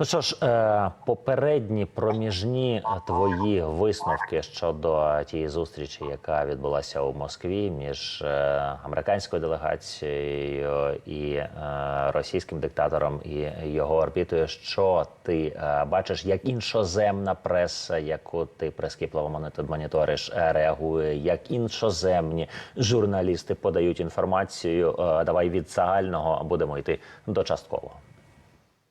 Ну що ж, е, попередні проміжні е, твої висновки щодо тієї зустрічі, яка відбулася у Москві між е, американською делегацією і е, російським диктатором і його орбітою. Що ти е, бачиш, як іншоземна преса, яку ти прискіпливо моніториш, е, реагує, як іншоземні журналісти подають інформацію? Е, давай від загального будемо йти до часткового.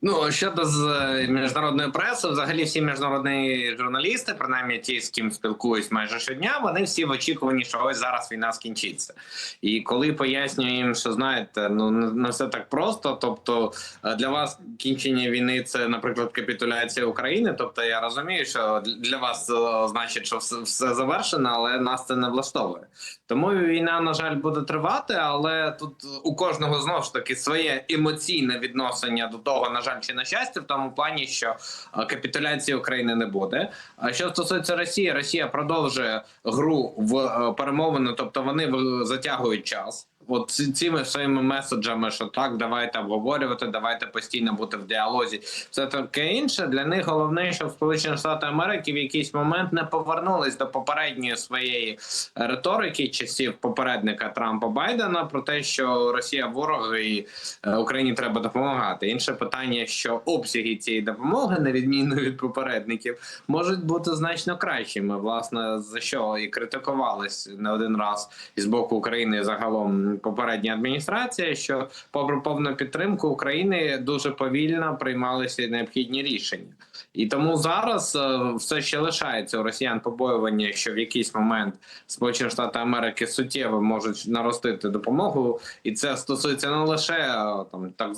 Ну щодо з е, міжнародної преси, взагалі всі міжнародні журналісти, принаймні ті, з ким спілкуюсь майже щодня, вони всі в очікуванні, що ось зараз війна скінчиться. І коли пояснюю їм, що знаєте, ну не все так просто. Тобто е, для вас кінчення війни це, наприклад, капітуляція України. Тобто я розумію, що для вас е, значить, що все завершено, але нас це не влаштовує. Тому війна, на жаль, буде тривати, але тут у кожного знову ж таки своє емоційне відношення до того, на жаль, чи на щастя, в тому плані, що е, капітуляції України не буде. А що стосується Росії, Росія продовжує гру в перемовину, перемовини, тобто вони затягують час. От цими своїми меседжами, що так, давайте обговорювати, давайте постійно бути в діалозі. Все таке інше для них головне, щоб Сполучені Штати Америки в якийсь момент не повернулись до попередньої своєї риторики часів попередника Трампа Байдена про те, що Росія ворог і е, Україні треба допомагати. Інше питання, що обсяги цієї допомоги, на відміну від попередників, можуть бути значно кращими. Власне, за що і критикувались не один раз із боку України загалом попередня адміністрація, що попри повну підтримку України дуже повільно приймалися необхідні рішення. І тому зараз е, все ще лишається у росіян побоювання, що в якийсь момент Сполучені Штати Америки суттєво можуть наростити допомогу, і це стосується не лише е, там так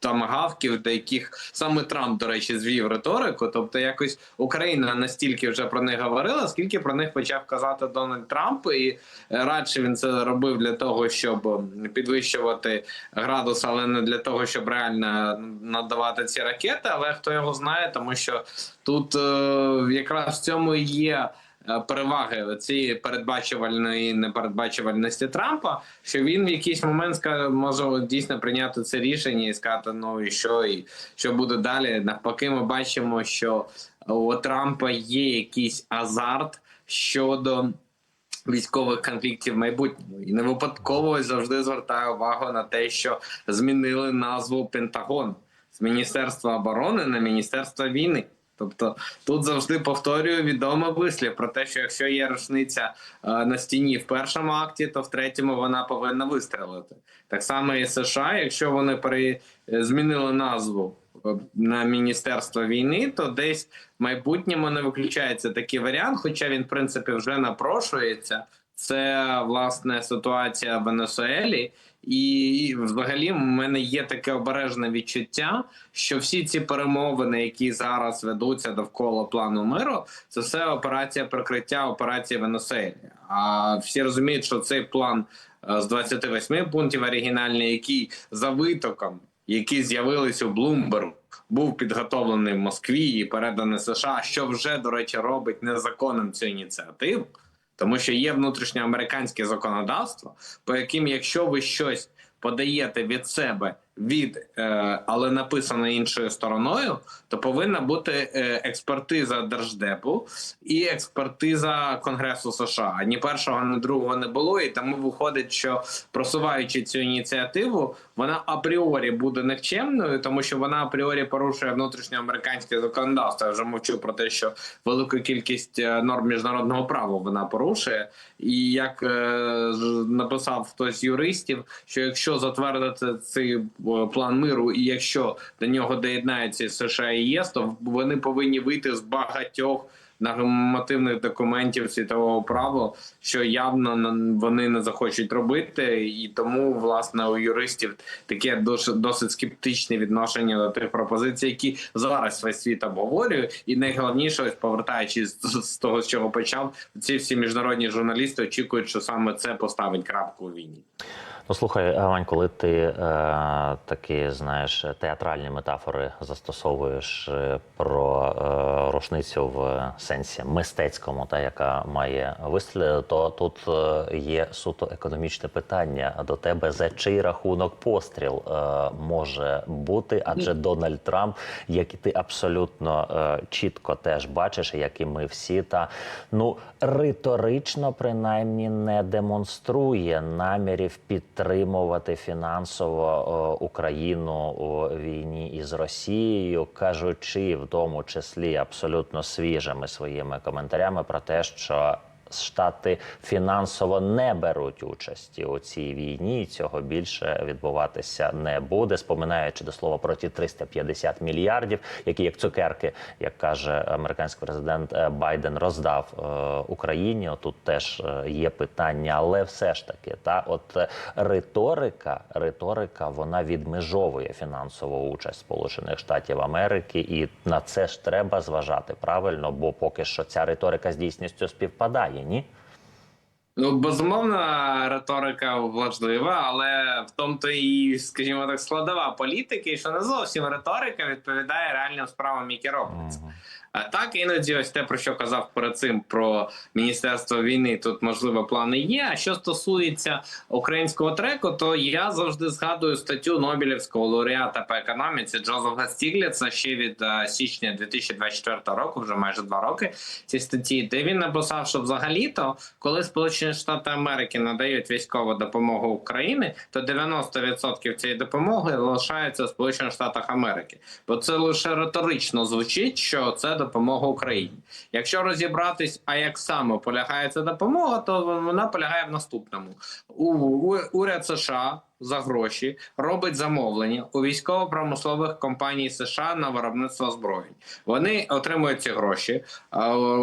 тамагавків, до яких саме Трамп, до речі, звів риторику. Тобто, якось Україна настільки вже про них говорила, скільки про них почав казати Дональд Трамп, і е, радше він це робив для того, щоб підвищувати градус, але не для того, щоб реально надавати ці ракети. Але хто його знає, тому що тут е, якраз в цьому є. Е, Переваги цієї передбачувальної непередбачувальності Трампа, що він в якийсь момент може дійсно прийняти це рішення і сказати, ну і що, і що буде далі. Навпаки, ми бачимо, що у Трампа є якийсь азарт щодо військових конфліктів майбутньому, і не випадково завжди звертаю увагу на те, що змінили назву Пентагон з Міністерства оборони на Міністерство війни. Тобто тут завжди повторюю відомий вислів про те, що якщо є рушниця е, на стіні в першому акті, то в третьому вона повинна вистрелити. Так само і США, якщо вони пере... е, змінили назву е, на Міністерство війни, то десь в майбутньому не виключається такий варіант, хоча він в принципі вже напрошується. Це власне ситуація в Венесуелі, і взагалі в мене є таке обережне відчуття, що всі ці перемовини, які зараз ведуться довкола плану миру, це все операція прикриття операції Венесуелі. А всі розуміють, що цей план е, з 28 пунктів оригінальний, який за витоком, які з'явились у Блумберг, був підготовлений в Москві і переданий США, що вже до речі робить незаконним цю ініціативу. Тому що є внутрішньоамериканське законодавство, по яким, якщо ви щось подаєте від себе від, е, але написано іншою стороною, то повинна бути е, експертиза держдепу і експертиза Конгресу США. Ні першого, ні другого не було, і тому виходить, що просуваючи цю ініціативу, вона апріорі буде никчемною, тому що вона апріорі порушує внутрішньоамериканське законодавство. Я вже мовчу про те, що велику кількість е, норм міжнародного права вона порушує. І як написав хтось з юристів, що якщо затвердити цей план миру, і якщо до нього доєднаються США і ЄС, то вони повинні вийти з багатьох нормативних документів світового права, що явно вони не захочуть робити, і тому власне у юристів таке досить, скептичне відношення до тих пропозицій, які зараз весь світ обговорює. І найголовніше, ось повертаючись з того, з чого почав, ці всі міжнародні журналісти очікують, що саме це поставить крапку у війні. Ну, слухай, Вань, коли ти е, такі знаєш театральні метафори застосовуєш е, про е, рушницю в сенсі мистецькому, та яка має вистріли, то тут е, є суто економічне питання. До тебе за чий рахунок постріл е, може бути, адже Дональд Трамп, як і ти абсолютно е, чітко теж бачиш, як і ми всі, та ну риторично принаймні не демонструє намірів підтримувати фінансово е, Україну у війні із Росією, кажучи в тому числі абсолютно свіжими своїми коментарями про те, що Штати фінансово не беруть участі у цій війні. і Цього більше відбуватися не буде. Споминаючи до слова про ті 350 мільярдів, які як цукерки, як каже американський президент е, Байден, роздав е, Україні. Тут теж е, є питання, але все ж таки, та от е, риторика, риторика, вона відмежовує фінансову участь Сполучених Штатів Америки, і на це ж треба зважати правильно, бо поки що ця риторика з дійсністю співпадає. Ні, Ну, безумовно, риторика важлива, але в тому то і, скажімо так, складова політики, що не зовсім риторика відповідає реальним справам, які робляться. Так іноді ось те, про що казав перед цим про міністерство війни. Тут можливо плани є. А що стосується українського треку, то я завжди згадую статтю Нобелівського лауреата по економіці Джозефа Стігліца ще від е, січня 2024 року, вже майже два роки. Ці статті, де він написав, що взагалі-то, коли Сполучені Штати Америки надають військову допомогу Україні, то 90% цієї допомоги лишається в Сполучених Штатах Америки, бо це лише риторично звучить, що це допомога Україні. Якщо розібратись, а як саме полягає ця допомога, то вона полягає в наступному: у, у уряд США. За гроші робить замовлення у військово-промислових компаній США на виробництво озброєнь. Вони отримують ці гроші,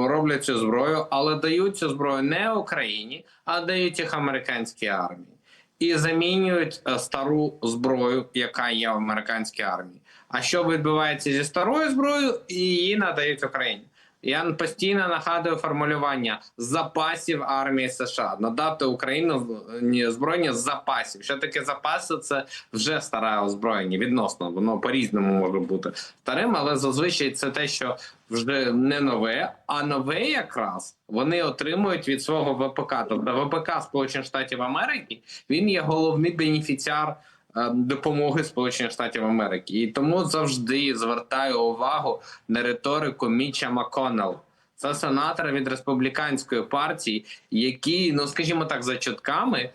роблять цю зброю, але дають цю зброю не Україні, а дають їх американській армії і замінюють е, стару зброю, яка є в американській армії. А що відбувається зі старою зброєю, її надають Україні. Я постійно нагадую формулювання запасів армії США надати Україну ні, озброєння з запасів. Що таке запаси? Це вже старе озброєння відносно. Воно по різному може бути старим, але зазвичай це те, що вже не нове, а нове якраз вони отримують від свого ВПК. Тобто ВПК Сполучених Штатів Америки він є головний бенефіціар допомоги Сполучених Штатів Америки, і тому завжди звертаю увагу на риторику Міча Маконел. Це сенатор від республіканської партії, який, ну скажімо так, за чутками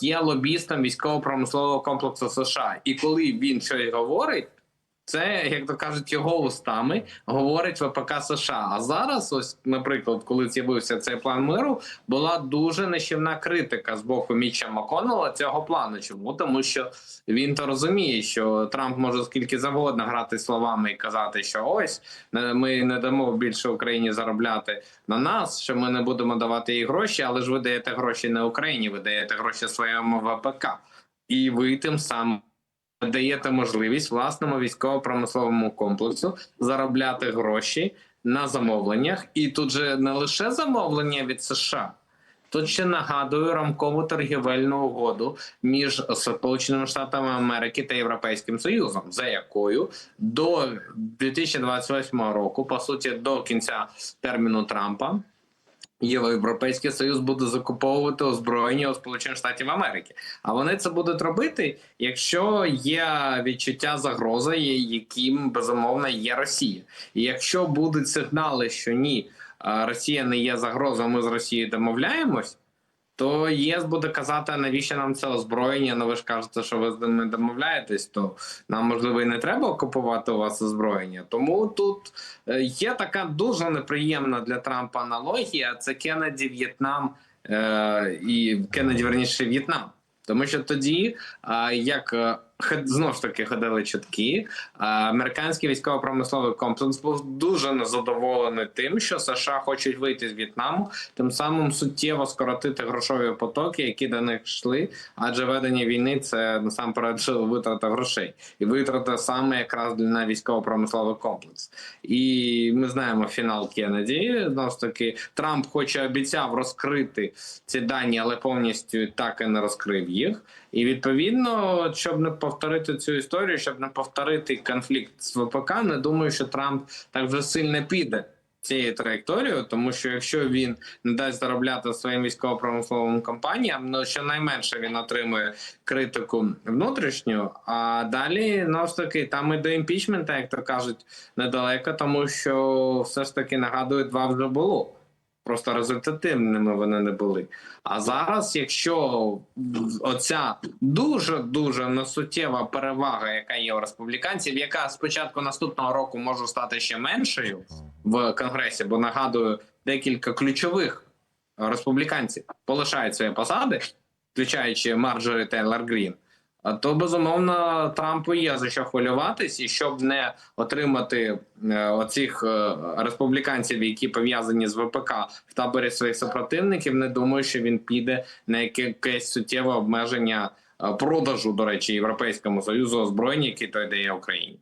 є лобістом військово-промислового комплексу США. І коли він щось говорить, це, як то кажуть, його устами говорить ВПК США. А зараз, ось, наприклад, коли з'явився цей план миру, була дуже нищівна критика з боку Міча Маконнелла цього плану. Чому? Тому що він то розуміє, що Трамп може скільки завгодно грати словами і казати, що ось ми не дамо більше Україні заробляти на нас, що ми не будемо давати їй гроші, але ж ви даєте гроші не Україні, ви даєте гроші своєму ВПК, і ви тим самим даєте можливість власному військово-промисловому комплексу заробляти гроші на замовленнях, і тут же не лише замовлення від США. Тут ще нагадую рамкову торгівельну угоду між Сполученими Штатами Америки та Європейським Союзом, за якою до 2028 року, по суті, до кінця терміну Трампа, Європейський Союз буде закуповувати озброєння у Сполучених Штатів Америки. А вони це будуть робити, якщо є відчуття загрози, яким безумовно є Росія. І якщо будуть сигнали, що ні, Росія не є загрозою, ми з Росією домовляємось. То ЄС буде казати, навіщо нам це озброєння? Ну ви ж кажете, що ви з ними домовляєтесь, то нам можливо і не треба купувати у вас озброєння. Тому тут е, є така дуже неприємна для Трампа аналогія. Це Кеннеді В'єтнам е, і Кеннеді, верніше В'єтнам. Тому що тоді, як знову ж таки ходили чутки, американський військово-промисловий комплекс був дуже незадоволений тим, що США хочуть вийти з В'єтнаму, тим самим суттєво скоротити грошові потоки, які до них йшли. Адже ведення війни це насамперед витрата грошей і витрата саме якраз на військово-промисловий комплекс. І ми знаємо фінал Кеннеді. Знову ж таки, Трамп, хоче обіцяв розкрити ці дані, але повністю так і не розкрив їх. І відповідно, щоб не повторити цю історію, щоб не повторити конфлікт з ВПК, не думаю, що Трамп так вже сильно піде цією траєкторією, тому що якщо він не дасть заробляти своїм військово-промисловим компаніям, ну щонайменше він отримує критику внутрішню. А далі ну, ж таки там і до імпічмента, як то кажуть, недалеко, тому що все ж таки нагадую, два вже було. Просто результативними вони не були. А зараз, якщо оця дуже дуже несуттєва перевага, яка є у республіканців, яка з початку наступного року може стати ще меншою в конгресі, бо нагадую, декілька ключових республіканців полишають свої посади, включаючи Марджорі Тейлор Грін. То безумовно Трампу є за що хвилюватись, і щоб не отримати е, оцих е, республіканців, які пов'язані з ВПК в таборі своїх супротивників, не думаю, що він піде на якесь суттєве обмеження е, продажу, до речі, європейському союзу озброєння, які той дає Україні.